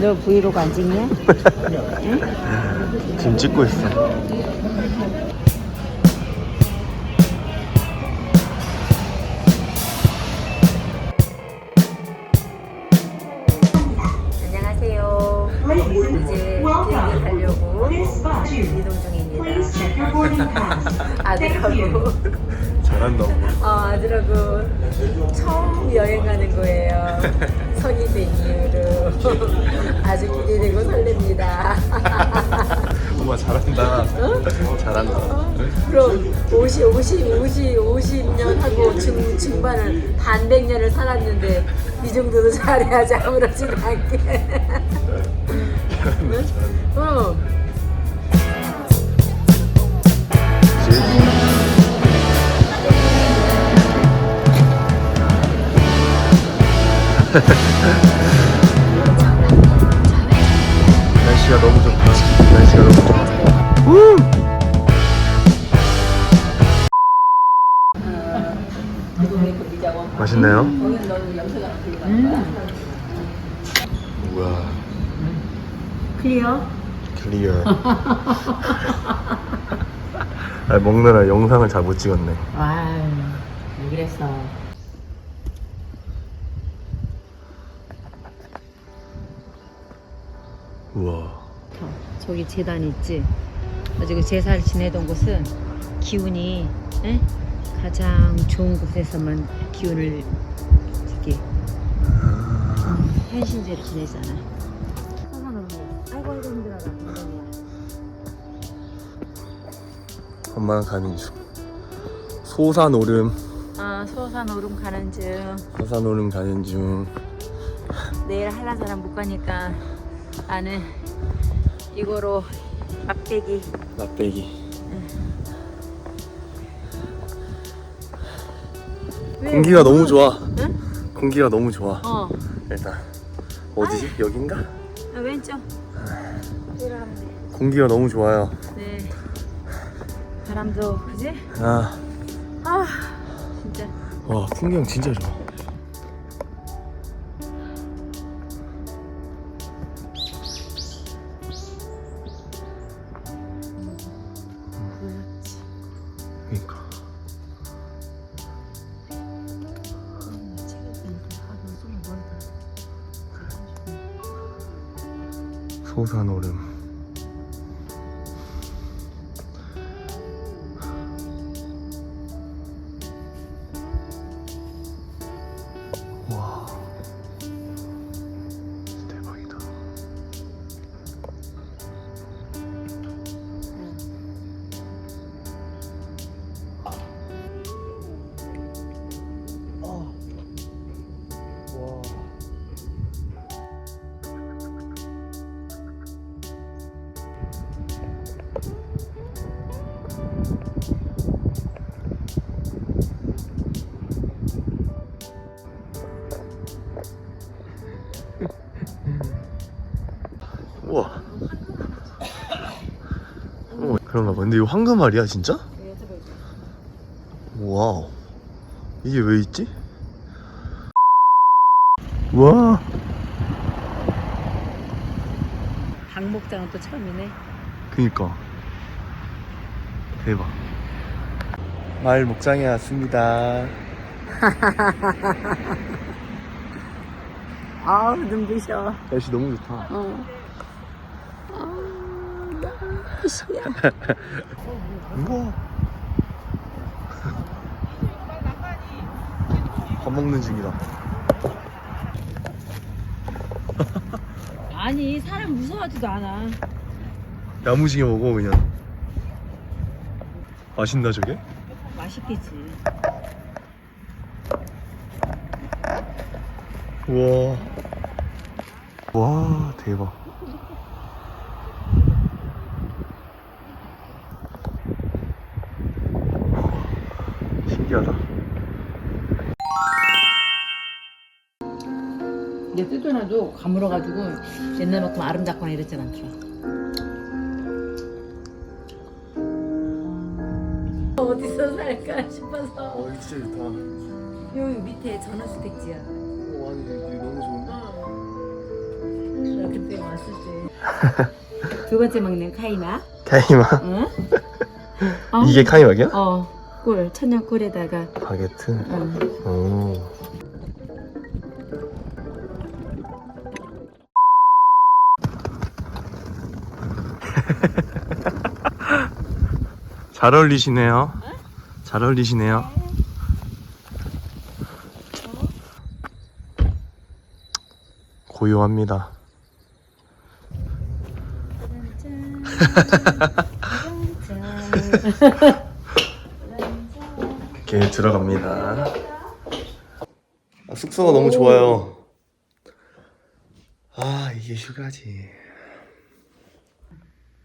너 브이로그 안 찍냐? 지금 찍고 있어. 안녕하세요. 이제 비행기 타려고 이동 중입니다. 아들하고 잘한다. 어, 아들하고 처음 여행 가는 거예요. 성인 된 이후로 아주 기대되고 설렙니다. 우와 잘한다. 잘한다. 그럼 50, 50, 50, 50년 하고 중, 중반을 반백년을 살았는데 이 정도도 잘해야지 아무렇지도 않게. 응? 어. 날씨가 너무 좋다. 날씨가 너무 좋아. 맛있나요? 우와, 클리어? 클리어. 아, 먹느라 영상을 잘 못 찍었네. 아유, 왜 그랬어. 우와. 저기 재단 있지? 저기 제사를 지내던 곳은 기운이 에? 가장 좋은 곳에서만 기운을 이렇게 음, 현신제를 지내잖아. 아이고 아이고 힘들어라. 엄마랑 가는 중. 소산 오름, 아 소산 오름 가는 중. 소산 오름 가는 중. 내일 한라산은 못 가니까 나는 이거로 맛배기 맛배기. 왜? 공기가 너무 좋아. 응? 공기가 너무 좋아. 어 일단 어디지? 여긴가? 아, 왼쪽. 공기가 너무 좋아요. 네 바람도 그지? 아, 아 진짜 와 풍경 진짜 좋아. 소산 오름. 와. 대박이다. 어. 와. 우와. 어, 그런가 봐. 근데 이거 황금알이야, 진짜? 와우. 이게 왜 있지? 와. 닭목장은 또 처음이네 그니까. 대박. 마을 목장에 왔습니다. 아우 눈부셔 날씨 너무 좋다. 어. 밥 먹는 중이다. 아니 사람 무서워하지도 않아 야무지게 먹어 그냥. 맛있나 저게? 맛있겠지 우와. 와 대박. 신기하다. 근데 뜯어놔도 가물어가지고 옛날만큼 아름답거나 이랬진 않더라 어디서 살까 싶어서. 어 이거 진짜 좋다 여기 밑에 전원주택지야. 어 아니 이게 너무 좋은데? 나 그때 왔을 때. 두 번째 먹는 카이마. 카이마 응? 어? 이게 카이마기야? 어, 꿀, 천연 꿀에다가. 바게트 응. 오 잘 어울리시네요. 잘 어울리시네요. 고요합니다. 이렇게 들어갑니다. 아, 숙소가 너무 좋아요. 아 이게 휴가지.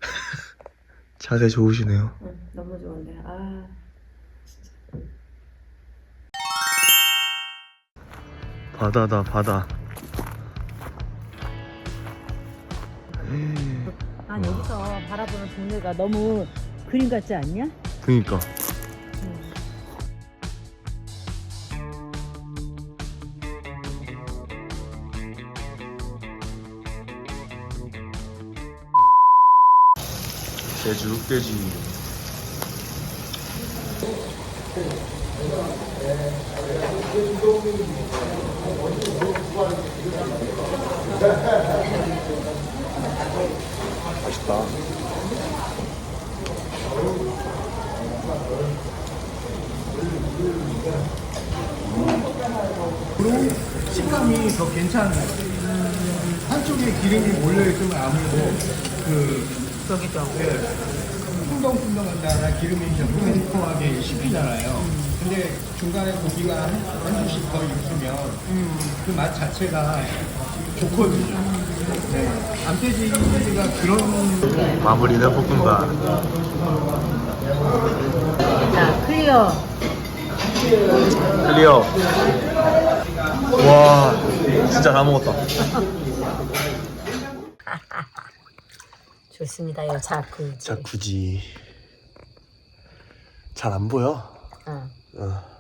자세 좋으시네요. 응, 너무 좋은데. 아. 바다다 바다. 아, 여기서 바라보는 동네가 너무 그림 같지 않냐? 그니까. 제주 흑돼지. 맛있다. 식감이 더 괜찮은 음, 한쪽에 기름이 몰려있으면 아무래도 그 여기죠. 풍덩풍덩한다나 기름이 좀 통통하게 씹히잖아요. 근데 중간에 고기가 한, 한 줄씩 더 익으면 그 맛 자체가 좋거든요. 네. 암돼지가 그런 마무리는 볶음밥. 자, 클리어. 클리어. 와, 진짜 다 먹었다. 좋습니다. 요 자쿠지. 자, 굳이 잘안 보여. 어. 어.